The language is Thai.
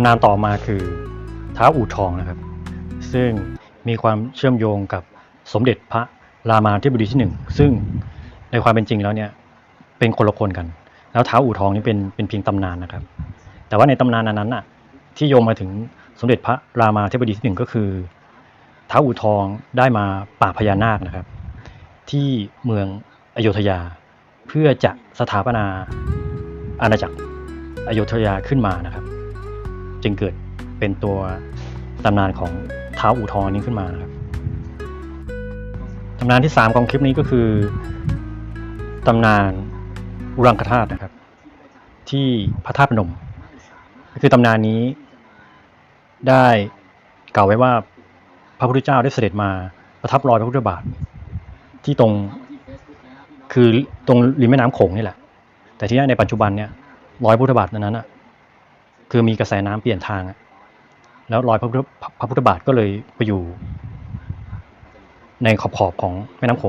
ำนานต่อมาคือท้าอู่ทองนะครับ ซึ่งมีความเชื่อมโยงกับสมเด็จพระรามาธิบดีที่หนึ่งซึ่งในความเป็นจริงแล้วเนี่ยเป็นคนละคนกัน แล้วท้าอู่ทองนี่เป็นเป็นเพียงตำนานนะครับ แต่ว่าในตำนานนั้นน่ะที่โยงมาถึงสมเด็จพระรามาธิบดีที่หนึ่งก็คือท้าอู่ทองได้มาปราพญานาคนะครับ ที่เมืองอโยธยา เพื่อจะสถาปนาอาณาจักรอโยธยาขึ้นมานะครับ จึงเกิดเป็นตัวตำนานของท้าวอู่ทองนี้ขึ้นมานะครับตำนานที่สามของคลิปนี้ก็คือตำนานอุรังคธาตุนะครับ ที่พระธาตุพนมคือตำนานนี้ได้กล่าวไว้ว่าพระพุทธเจ้าได้เสด็จมาประทับรอยพระพุทธบาท ที่ตรงคือตรงริมแม่น้ำโขงนี่แหละ แต่ที่ในปัจจุบันเนี่ยรอยพระพุทธบาทนั้นน่ะ คือมีกระแสน้ำเปลี่ยนทางแล้วรอยพระพุทธทธบาทก็เลยไปอยู่ในขอบของแม่น้ำโขง